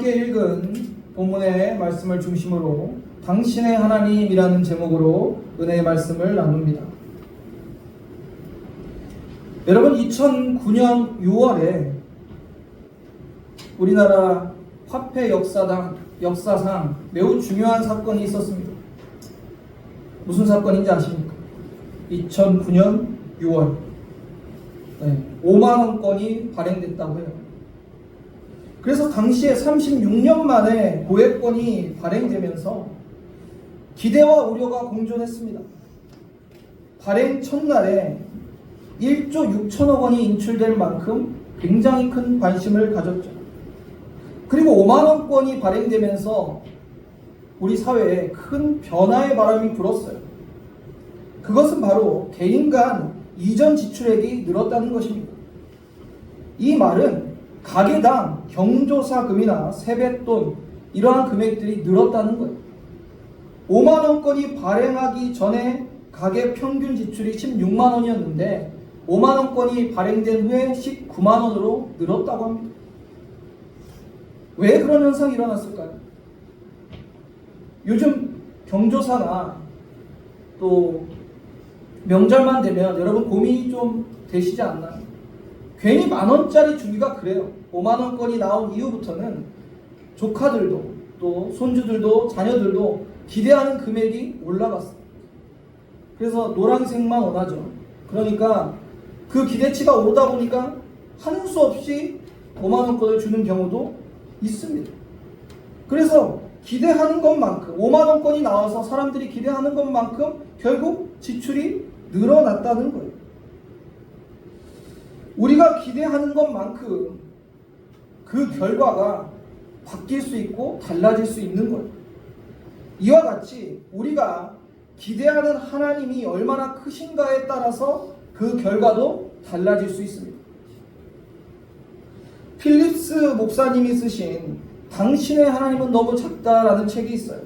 함께 읽은 본문의 말씀을 중심으로 당신의 하나님이라는 제목으로 은혜의 말씀을 나눕니다. 여러분 2009년 6월에 우리나라 화폐 역사당 역사상 매우 중요한 사건이 있었습니다. 무슨 사건인지 아십니까? 2009년 6월 네, 5만 원권이 발행됐다고 해요. 그래서 당시에 36년 만에 고액권이 발행되면서 기대와 우려가 공존했습니다. 발행 첫날에 1조 6천억 원이 인출될 만큼 굉장히 큰 관심을 가졌죠. 그리고 5만 원권이 발행되면서 우리 사회에 큰 변화의 바람이 불었어요. 그것은 바로 개인 간 이전 지출액이 늘었다는 것입니다. 이 말은 가게당 경조사금이나 세뱃돈 이러한 금액들이 늘었다는 거예요. 5만 원권이 발행하기 전에 가게 평균 지출이 16만 원이었는데 5만 원권이 발행된 후에 19만 원으로 늘었다고 합니다. 왜 그런 현상이 일어났을까요? 요즘 경조사나 또 명절만 되면 여러분 고민이 좀 되시지 않나요? 괜히 만 원짜리 주기가 그래요. 5만 원권이 나온 이후부터는 조카들도 또 손주들도 자녀들도 기대하는 금액이 올라갔어요. 그래서 노란색만 원하죠. 그러니까 그 기대치가 오르다 보니까 하는 수 없이 5만 원권을 주는 경우도 있습니다. 그래서 기대하는 것만큼 5만 원권이 나와서 사람들이 기대하는 것만큼 결국 지출이 늘어났다는 거예요. 우리가 기대하는 것만큼 그 결과가 바뀔 수 있고 달라질 수 있는 거예요. 이와 같이 우리가 기대하는 하나님이 얼마나 크신가에 따라서 그 결과도 달라질 수 있습니다. 필립스 목사님이 쓰신 당신의 하나님은 너무 작다라는 책이 있어요.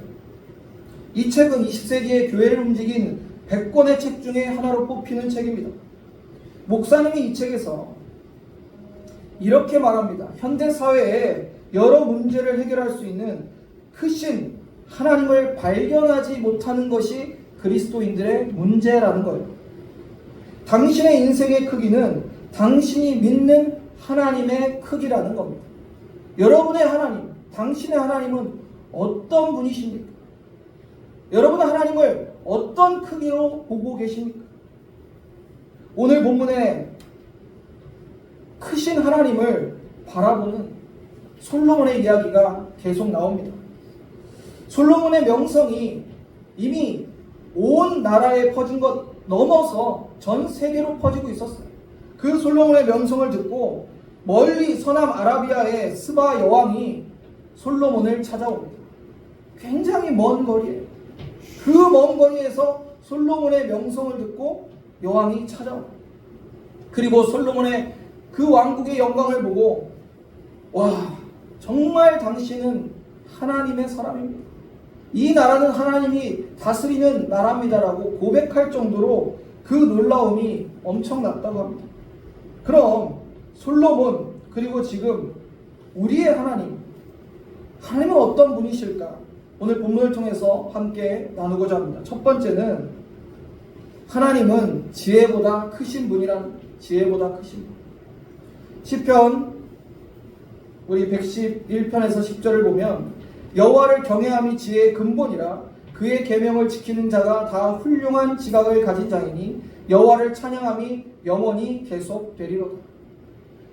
이 책은 20세기의 교회를 움직인 100권의 책 중에 하나로 뽑히는 책입니다. 목사님이 이 책에서 이렇게 말합니다. 현대 사회에 여러 문제를 해결할 수 있는 크신 하나님을 발견하지 못하는 것이 그리스도인들의 문제라는 거예요. 당신의 인생의 크기는 당신이 믿는 하나님의 크기라는 겁니다. 여러분의 하나님, 당신의 하나님은 어떤 분이십니까? 여러분의 하나님을 어떤 크기로 보고 계십니까? 오늘 본문에 크신 하나님을 바라보는 솔로몬의 이야기가 계속 나옵니다. 솔로몬의 명성이 이미 온 나라에 퍼진 것 넘어서 전 세계로 퍼지고 있었어요. 그 솔로몬의 명성을 듣고 멀리 서남 아라비아의 스바 여왕이 솔로몬을 찾아옵니다. 굉장히 먼 거리에 그 먼 거리에서 솔로몬의 명성을 듣고 여왕이 찾아옵니다. 그리고 솔로몬의 그 왕국의 영광을 보고 와 정말 당신은 하나님의 사람입니다. 이 나라는 하나님이 다스리는 나라입니다라고 고백할 정도로 그 놀라움이 엄청났다고 합니다. 그럼 솔로몬 그리고 지금 우리의 하나님 하나님은 어떤 분이실까? 오늘 본문을 통해서 함께 나누고자 합니다. 첫 번째는 하나님은 지혜보다 크신 분이란 지혜보다 크신 분. 시편 우리 111편에서 10절을 보면 여호와를 경외함이 지혜의 근본이라 그의 계명을 지키는 자가 다 훌륭한 지각을 가진 자이니 여호와를 찬양함이 영원히 계속되리로다.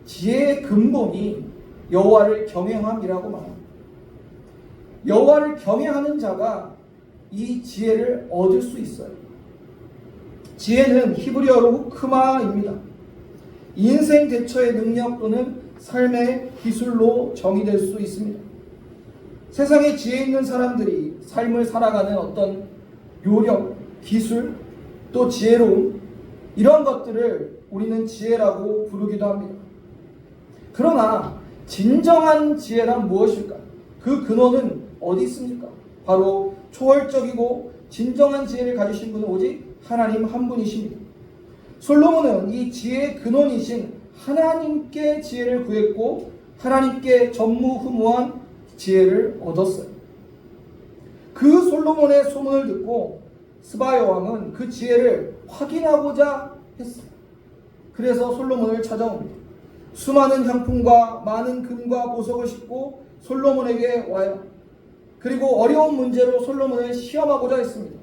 지혜의 근본이 여호와를 경외함이라고 말합니다. 여호와를 경외하는 자가 이 지혜를 얻을 수 있어요. 지혜는 히브리어로 후크마입니다. 인생 대처의 능력 또는 삶의 기술로 정의될 수 있습니다. 세상에 지혜 있는 사람들이 삶을 살아가는 어떤 요령, 기술, 또 지혜로움, 이런 것들을 우리는 지혜라고 부르기도 합니다. 그러나 진정한 지혜란 무엇일까? 그 근원은 어디 있습니까? 바로 초월적이고 진정한 지혜를 가지신 분은 오직 하나님 한 분이십니다. 솔로몬은 이 지혜의 근원이신 하나님께 지혜를 구했고 하나님께 전무후무한 지혜를 얻었어요. 그 솔로몬의 소문을 듣고 스바 여왕은 그 지혜를 확인하고자 했어요. 그래서 솔로몬을 찾아옵니다. 수많은 향품과 많은 금과 보석을 싣고 솔로몬에게 와요. 그리고 어려운 문제로 솔로몬을 시험하고자 했습니다.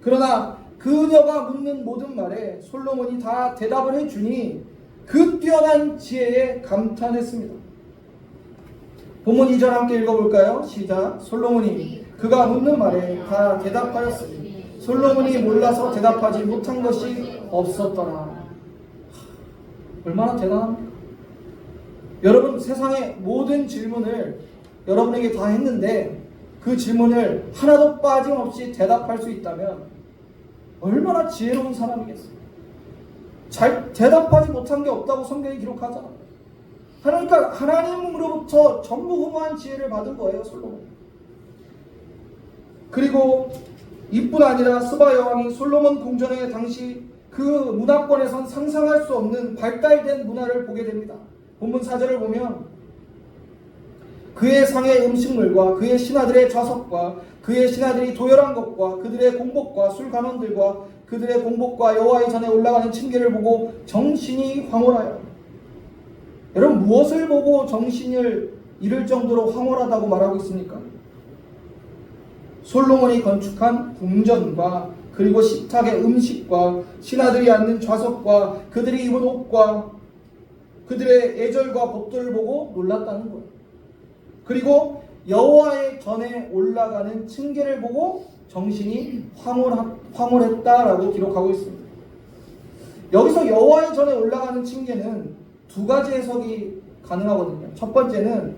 그러나 그녀가 묻는 모든 말에 솔로몬이 다 대답을 해주니 그 뛰어난 지혜에 감탄했습니다. 본문 2절 함께 읽어볼까요? 시작. 솔로몬이 그가 묻는 말에 다 대답하였으니 솔로몬이 몰라서 대답하지 못한 것이 없었더라. 얼마나 대단합니까? 여러분 세상의 모든 질문을 여러분에게 다 했는데 그 질문을 하나도 빠짐없이 대답할 수 있다면 얼마나 지혜로운 사람이겠어요. 잘 대답하지 못한 게 없다고 성경이 기록하잖아. 그러니까 하나님으로부터 전무후무한 지혜를 받은 거예요 솔로몬. 그리고 이뿐 아니라 스바 여왕이 솔로몬 궁전에 당시 그 문화권에선 상상할 수 없는 발달된 문화를 보게 됩니다. 본문 4절을 보면 그의 상의 음식물과 그의 신하들의 좌석과 그의 신하들이 도열한 것과 그들의 공복과 술 간원들과 그들의 공복과 여호와의 전에 올라가는 층계를 보고 정신이 황홀하여 여러분 무엇을 보고 정신을 잃을 정도로 황홀하다고 말하고 있습니까? 솔로몬이 건축한 궁전과 그리고 식탁의 음식과 신하들이 앉는 좌석과 그들이 입은 옷과 그들의 예절과 법도를 보고 놀랐다는 거예요. 그리고 여호와의 전에 올라가는 층계를 보고 정신이 황홀하, 황홀 했다라고 기록하고 있습니다. 여기서 여호와의 전에 올라가는 층계는 두 가지 해석이 가능하거든요. 첫 번째는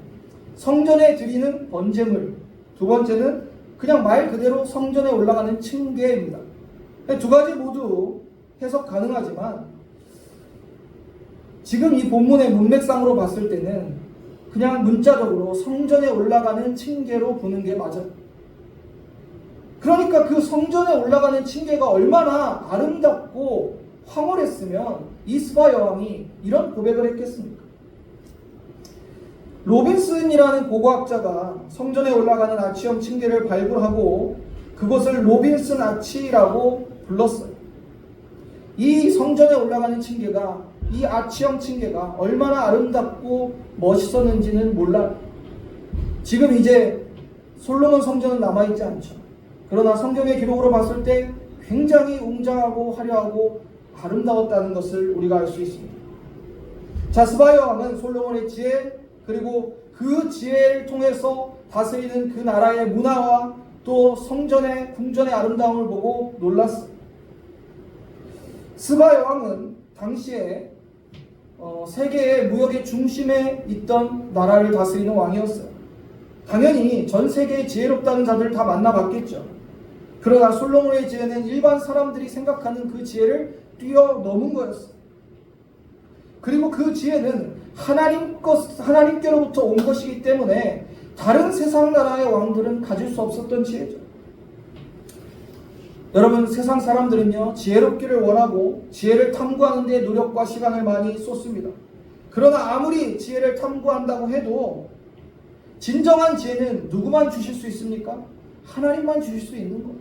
성전에 드리는 번제물, 두 번째는 그냥 말 그대로 성전에 올라가는 층계입니다. 두 가지 모두 해석 가능하지만 지금 이 본문의 문맥상으로 봤을 때는 그냥 문자적으로 성전에 올라가는 층계로 보는 게 맞아요. 그러니까 그 성전에 올라가는 층계가 얼마나 아름답고 황홀했으면 이스바 여왕이 이런 고백을 했겠습니까? 로빈슨이라는 고고학자가 성전에 올라가는 아치형 층계를 발굴하고 그것을 로빈슨 아치라고 불렀어요. 이 성전에 올라가는 층계가 이 아치형 층계가 얼마나 아름답고 멋있었는지는 몰라요. 지금 이제 솔로몬 성전은 남아있지 않죠. 그러나 성경의 기록으로 봤을 때 굉장히 웅장하고 화려하고 아름다웠다는 것을 우리가 알 수 있습니다. 자, 스바야 왕은 솔로몬의 지혜 그리고 그 지혜를 통해서 다스리는 그 나라의 문화와 또 성전의 궁전의 아름다움을 보고 놀랐어요. 스바 여왕은 당시에 어, 세계의 무역의 중심에 있던 나라를 다스리는 왕이었어요. 당연히 전 세계의 지혜롭다는 자들을 다 만나봤겠죠. 그러나 솔로몬의 지혜는 일반 사람들이 생각하는 그 지혜를 뛰어넘은 거였어요. 그리고 그 지혜는 하나님 것, 하나님께로부터 온 것이기 때문에 다른 세상 나라의 왕들은 가질 수 없었던 지혜죠. 여러분 세상 사람들은요 지혜롭기를 원하고 지혜를 탐구하는 데 노력과 시간을 많이 쏟습니다. 그러나 아무리 지혜를 탐구한다고 해도 진정한 지혜는 누구만 주실 수 있습니까? 하나님만 주실 수 있는 것.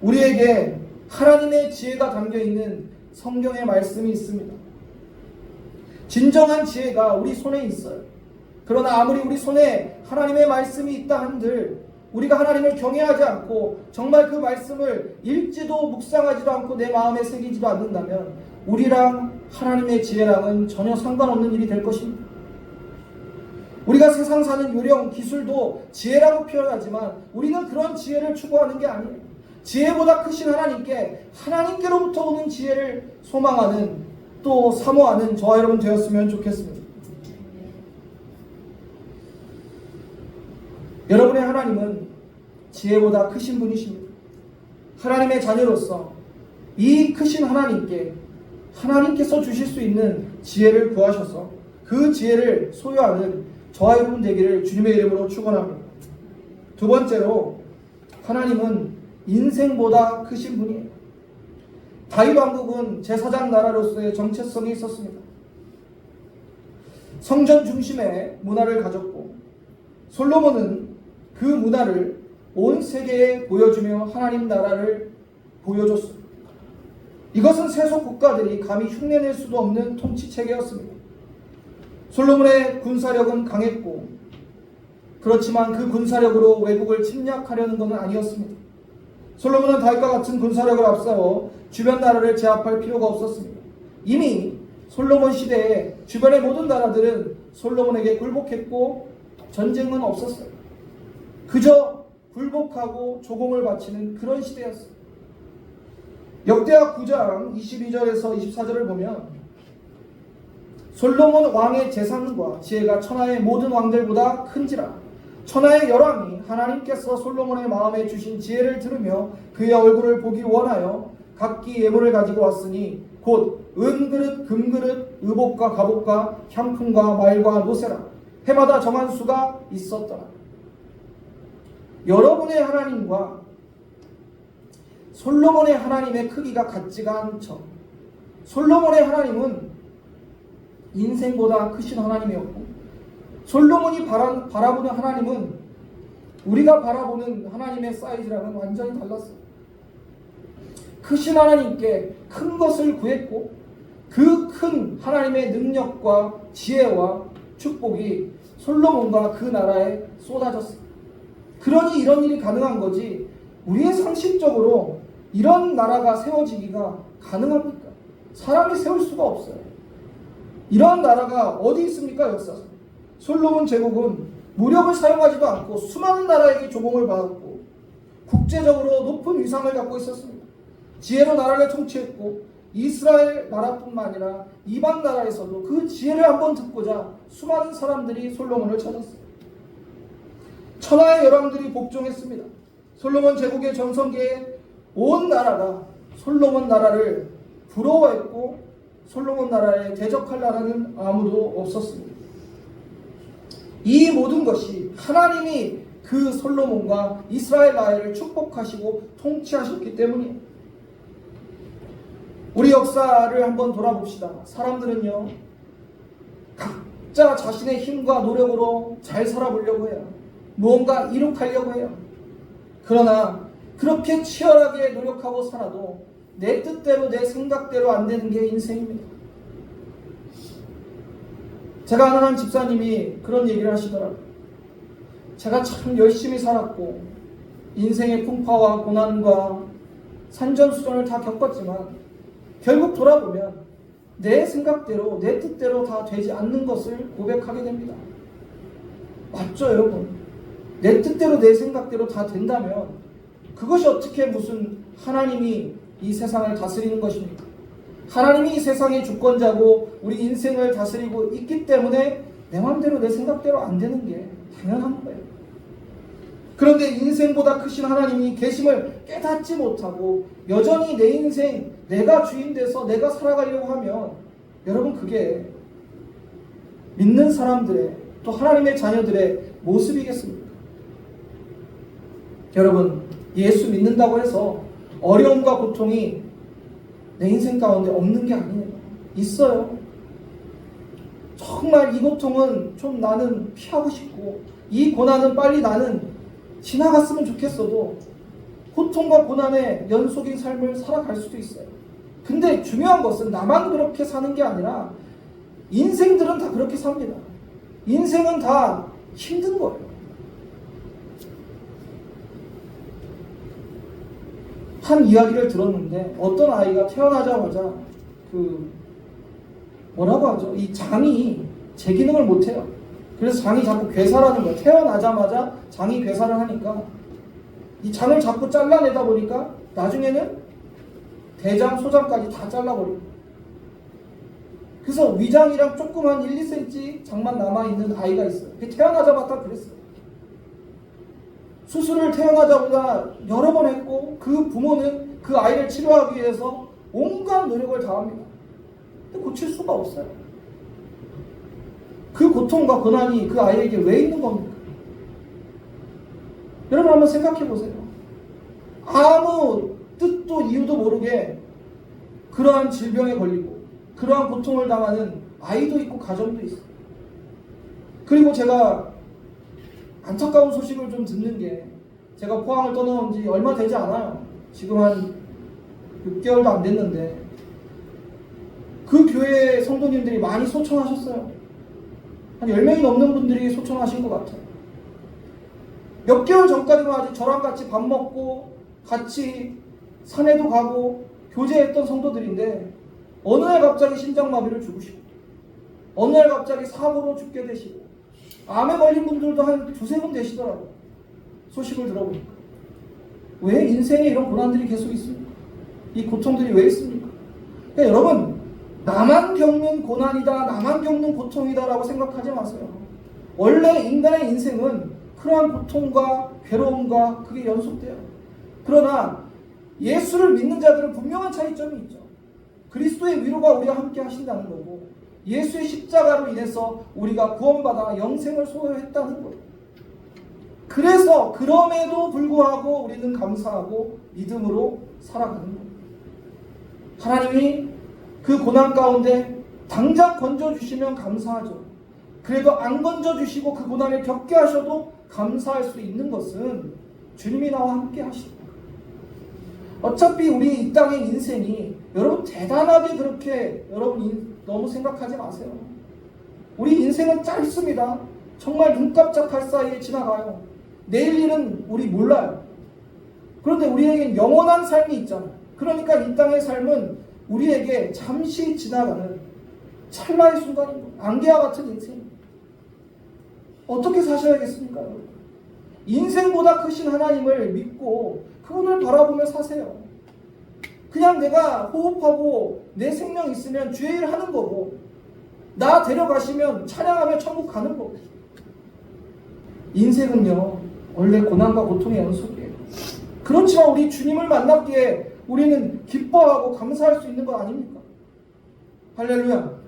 우리에게 하나님의 지혜가 담겨 있는 성경의 말씀이 있습니다. 진정한 지혜가 우리 손에 있어요. 그러나 아무리 우리 손에 하나님의 말씀이 있다 한들 우리가 하나님을 경외하지 않고 정말 그 말씀을 읽지도 묵상하지도 않고 내 마음에 새기지도 않는다면 우리랑 하나님의 지혜랑은 전혀 상관없는 일이 될 것입니다. 우리가 세상 사는 요령, 기술도 지혜라고 표현하지만 우리는 그런 지혜를 추구하는 게 아니에요. 지혜보다 크신 하나님께 하나님께로부터 오는 지혜를 소망하는 또 사모하는 저와 여러분 되었으면 좋겠습니다. 여러분의 하나님은 지혜보다 크신 분이십니다. 하나님의 자녀로서 이 크신 하나님께 하나님께서 주실 수 있는 지혜를 구하셔서 그 지혜를 소유하는 저와 여러분 되기를 주님의 이름으로 축원합니다. 두 번째로 하나님은 인생보다 크신 분이에요. 다윗 왕국은 제사장 나라로서의 정체성이 있었습니다. 성전 중심의 문화를 가졌고 솔로몬은 그 문화를 온 세계에 보여주며 하나님 나라를 보여줬습니다. 이것은 세속 국가들이 감히 흉내낼 수도 없는 통치 체계였습니다. 솔로몬의 군사력은 강했고 그렇지만 그 군사력으로 외국을 침략하려는 것은 아니었습니다. 솔로몬은 다윗과 같은 군사력을 앞세워 주변 나라를 제압할 필요가 없었습니다. 이미 솔로몬 시대에 주변의 모든 나라들은 솔로몬에게 굴복했고 전쟁은 없었어요. 그저 굴복하고 조공을 바치는 그런 시대였어요. 역대하 9장 22절에서 24절을 보면 솔로몬 왕의 재산과 지혜가 천하의 모든 왕들보다 큰지라 천하의 열왕이 하나님께서 솔로몬의 마음에 주신 지혜를 들으며 그의 얼굴을 보기 원하여 각기 예물을 가지고 왔으니 곧 은그릇, 금그릇, 의복과 갑옷과 향품과 말과 노세라 해마다 정한 수가 있었더라. 여러분의 하나님과 솔로몬의 하나님의 크기가 같지가 않죠. 솔로몬의 하나님은 인생보다 크신 하나님이었고 솔로몬이 바라, 바라보는 하나님은 우리가 바라보는 하나님의 사이즈랑은 완전히 달랐어요. 크신 하나님께 큰 것을 구했고 그 큰 하나님의 능력과 지혜와 축복이 솔로몬과 그 나라에 쏟아졌어요. 그러니 이런 일이 가능한 거지 우리의 상식적으로 이런 나라가 세워지기가 가능합니까? 사람이 세울 수가 없어요. 이런 나라가 어디 있습니까? 역사상. 솔로몬 제국은 무력을 사용하지도 않고 수많은 나라에게 조공을 받았고 국제적으로 높은 위상을 갖고 있었습니다. 지혜로 나라를 통치했고 이스라엘 나라뿐만 아니라 이방 나라에서도 그 지혜를 한번 듣고자 수많은 사람들이 솔로몬을 찾았어요. 천하의 열왕들이 복종했습니다. 솔로몬 제국의 전성기에 온 나라가 솔로몬 나라를 부러워했고 솔로몬 나라에 대적할 나라는 아무도 없었습니다. 이 모든 것이 하나님이 그 솔로몬과 이스라엘 나라를 축복하시고 통치하셨기 때문이에요. 우리 역사를 한번 돌아봅시다. 사람들은요, 각자 자신의 힘과 노력으로 잘 살아보려고 해요. 무언가 이룩하려고 해요. 그러나 그렇게 치열하게 노력하고 살아도 내 뜻대로 내 생각대로 안 되는 게 인생입니다. 제가 아는 한 집사님이 그런 얘기를 하시더라고요. 제가 참 열심히 살았고 인생의 풍파와 고난과 산전수전을 다 겪었지만 결국 돌아보면 내 생각대로 내 뜻대로 다 되지 않는 것을 고백하게 됩니다. 맞죠, 여러분? 내 뜻대로 내 생각대로 다 된다면 그것이 어떻게 무슨 하나님이 이 세상을 다스리는 것입니까? 하나님이 이 세상의 주권자고 우리 인생을 다스리고 있기 때문에 내 마음대로 내 생각대로 안 되는 게 당연한 거예요. 그런데 인생보다 크신 하나님이 계심을 깨닫지 못하고 여전히 내 인생 내가 주인 돼서 내가 살아가려고 하면 여러분 그게 믿는 사람들의 또 하나님의 자녀들의 모습이겠습니까? 여러분 예수 믿는다고 해서 어려움과 고통이 내 인생 가운데 없는 게 아니에요. 있어요. 정말 이 고통은 좀 나는 피하고 싶고 이 고난은 빨리 나는 지나갔으면 좋겠어도 고통과 고난의 연속인 삶을 살아갈 수도 있어요. 근데 중요한 것은 나만 그렇게 사는 게 아니라 인생들은 다 그렇게 삽니다. 인생은 다 힘든 거예요. 한 이야기를 들었는데 어떤 아이가 태어나자마자 그 뭐라고 하죠? 이 장이 제 기능을 못해요. 그래서 장이 자꾸 괴사라는 거예요. 태어나자마자 장이 괴사를 하니까 이 장을 자꾸 잘라내다 보니까 나중에는 대장, 소장까지 다 잘라버려요. 그래서 위장이랑 조그만 1, 2cm 장만 남아있는 아이가 있어요. 태어나자마자 그랬어요. 수술을 태어나자마자 여러 번 했고 그 부모는 그 아이를 치료하기 위해서 온갖 노력을 다합니다. 근데 고칠 수가 없어요. 그 고통과 고난이 그 아이에게 왜 있는 겁니까? 여러분 한번 생각해 보세요. 아무 뜻도 이유도 모르게 그러한 질병에 걸리고 그러한 고통을 당하는 아이도 있고 가정도 있어요. 그리고 제가 안타까운 소식을 좀 듣는 게 제가 포항을 떠나온 지 얼마 되지 않아요. 지금 한 6개월도 안 됐는데 그 교회 성도님들이 많이 소천하셨어요. 한 10명이 넘는 분들이 소천하신 것 같아요. 몇 개월 전까지만 아직 저랑 같이 밥 먹고 같이 산에도 가고 교제했던 성도들인데 어느 날 갑자기 심장마비를 죽으시고 어느 날 갑자기 사고로 죽게 되시고 암에 걸린 분들도 한 두세 분 되시더라고요. 소식을 들어보니까. 왜 인생에 이런 고난들이 계속 있습니까? 이 고통들이 왜 있습니까? 그러니까 여러분, 나만 겪는 고난이다, 나만 겪는 고통이다라고 생각하지 마세요. 원래 인간의 인생은 그러한 고통과 괴로움과 그게 연속돼요. 그러나 예수를 믿는 자들은 분명한 차이점이 있죠. 그리스도의 위로가 우리와 함께 하신다는 거고, 예수의 십자가로 인해서 우리가 구원받아 영생을 소유했다는 거예요. 그래서 그럼에도 불구하고 우리는 감사하고 믿음으로 살아가는 거예요. 하나님이 그 고난 가운데 당장 건져주시면 감사하죠. 그래도 안 건져주시고 그 고난을 겪게 하셔도 감사할 수 있는 것은 주님이 나와 함께 하십니다. 어차피 우리 이 땅의 인생이 여러분 대단하게 그렇게 여러분 인- 너무 생각하지 마세요. 우리 인생은 짧습니다. 정말 눈 깜짝할 사이에 지나가요. 내일 일은 우리 몰라요. 그런데 우리에겐 영원한 삶이 있잖아요. 그러니까 이 땅의 삶은 우리에게 잠시 지나가는 찰나의 거예요. 안개와 같은 인생. 어떻게 사셔야겠습니까? 인생보다 크신 하나님을 믿고 그분을 바라보며 사세요. 그냥 내가 호흡하고 내 생명 있으면 주의 일 하는 거고 나 데려가시면 찬양하며 천국 가는 거고 인생은요 원래 고난과 고통의 연속이에요. 그렇지만 우리 주님을 만났기에 우리는 기뻐하고 감사할 수 있는 것 아닙니까? 할렐루야.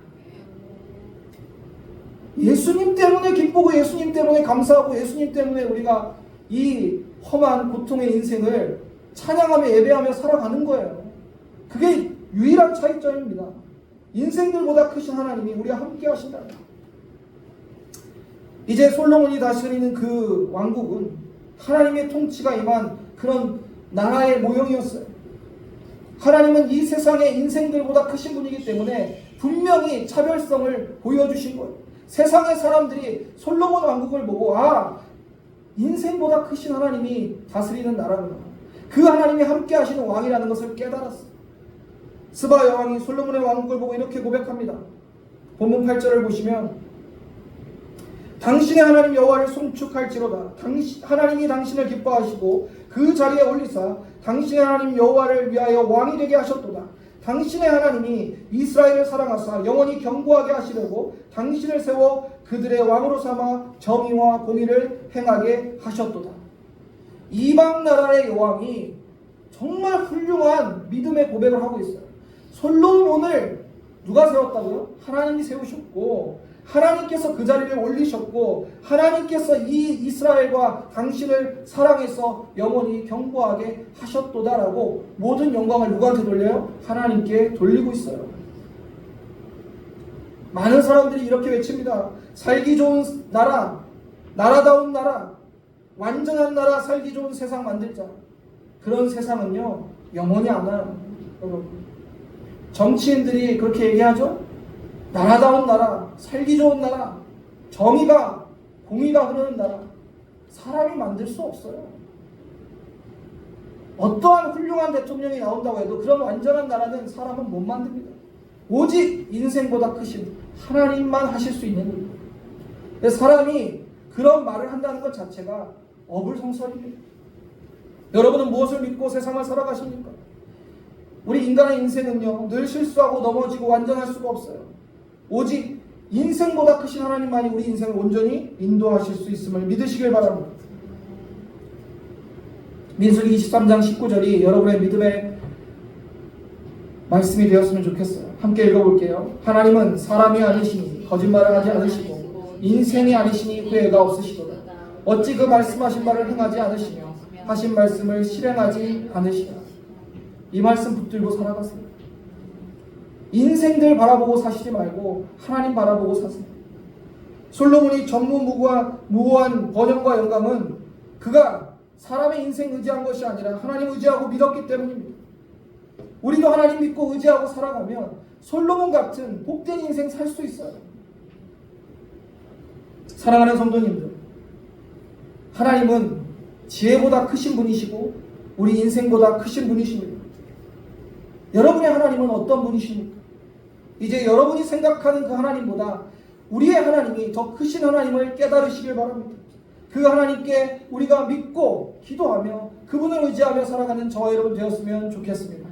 예수님 때문에 기쁘고 예수님 때문에 감사하고 예수님 때문에 우리가 이 험한 고통의 인생을 찬양하며 예배하며 살아가는 거예요. 그게 유일한 차이점입니다. 인생들보다 크신 하나님이 우리와 함께 하신다. 이제 솔로몬이 다스리는 그 왕국은 하나님의 통치가 임한 그런 나라의 모형이었어요. 하나님은 이 세상의 인생들보다 크신 분이기 때문에 분명히 차별성을 보여주신 거예요. 세상의 사람들이 솔로몬 왕국을 보고 아 인생보다 크신 하나님이 다스리는 나라구나. 그 하나님이 함께 하시는 왕이라는 것을 깨달았어요. 스바 여왕이 솔로몬의 왕국을 보고 이렇게 고백합니다. 본문 8절을 보시면 당신의 하나님 여호와를 송축할지로다. 당시, 하나님이 당신을 기뻐하시고 그 자리에 올리사 당신의 하나님 여호와를 위하여 왕이 되게 하셨도다. 당신의 하나님이 이스라엘을 사랑하사 영원히 경고하게 하시려고 당신을 세워 그들의 왕으로 삼아 정의와 공의를 행하게 하셨도다. 이방 나라의 여왕이 정말 훌륭한 믿음의 고백을 하고 있어요. 솔로몬을 누가 세웠다고요? 하나님이 세우셨고 하나님께서 그 자리를 올리셨고 하나님께서 이 이스라엘과 당신을 사랑해서 영원히 경고하게 하셨도다라고 모든 영광을 누구한테 돌려요? 하나님께 돌리고 있어요. 많은 사람들이 이렇게 외칩니다. 살기 좋은 나라, 나라다운 나라, 완전한 나라, 살기 좋은 세상 만들자. 그런 세상은요, 영원히 안 와요. 여러분. 정치인들이 그렇게 얘기하죠? 나라다운 나라, 살기 좋은 나라, 정의가, 공의가 흐르는 나라. 사람이 만들 수 없어요. 어떠한 훌륭한 대통령이 나온다고 해도 그런 완전한 나라는 사람은 못 만듭니다. 오직 인생보다 크신 하나님만 하실 수 있는 일입니다. 사람이 그런 말을 한다는 것 자체가 어불성설입니다. 여러분은 무엇을 믿고 세상을 살아가십니까? 우리 인간의 인생은요, 늘 실수하고 넘어지고 완전할 수가 없어요. 오직 인생보다 크신 하나님만이 우리 인생을 온전히 인도하실 수 있음을 믿으시길 바랍니다. 민수기 23장 19절이 여러분의 믿음의 말씀이 되었으면 좋겠어요. 함께 읽어볼게요. 하나님은 사람이 아니시니 거짓말을 하지 않으시고 인생이 아니시니 후회가 없으시도다. 어찌 그 말씀하신 말을 행하지 않으시며 하신 말씀을 실행하지 않으시냐. 이 말씀 붙들고 살아가세요. 인생들 바라보고 사시지 말고 하나님 바라보고 사세요. 솔로몬이 전무무고한 무고한 번영과 영광은 그가 사람의 인생 의지한 것이 아니라 하나님 의지하고 믿었기 때문입니다. 우리도 하나님 믿고 의지하고 살아가면 솔로몬 같은 복된 인생 살 수 있어요. 사랑하는 성도님들, 하나님은 지혜보다 크신 분이시고 우리 인생보다 크신 분이십니다. 여러분의 하나님은 어떤 분이십니까? 이제 여러분이 생각하는 그 하나님보다 우리의 하나님이 더 크신 하나님을 깨달으시길 바랍니다. 그 하나님께 우리가 믿고 기도하며 그분을 의지하며 살아가는 저와 여러분 되었으면 좋겠습니다.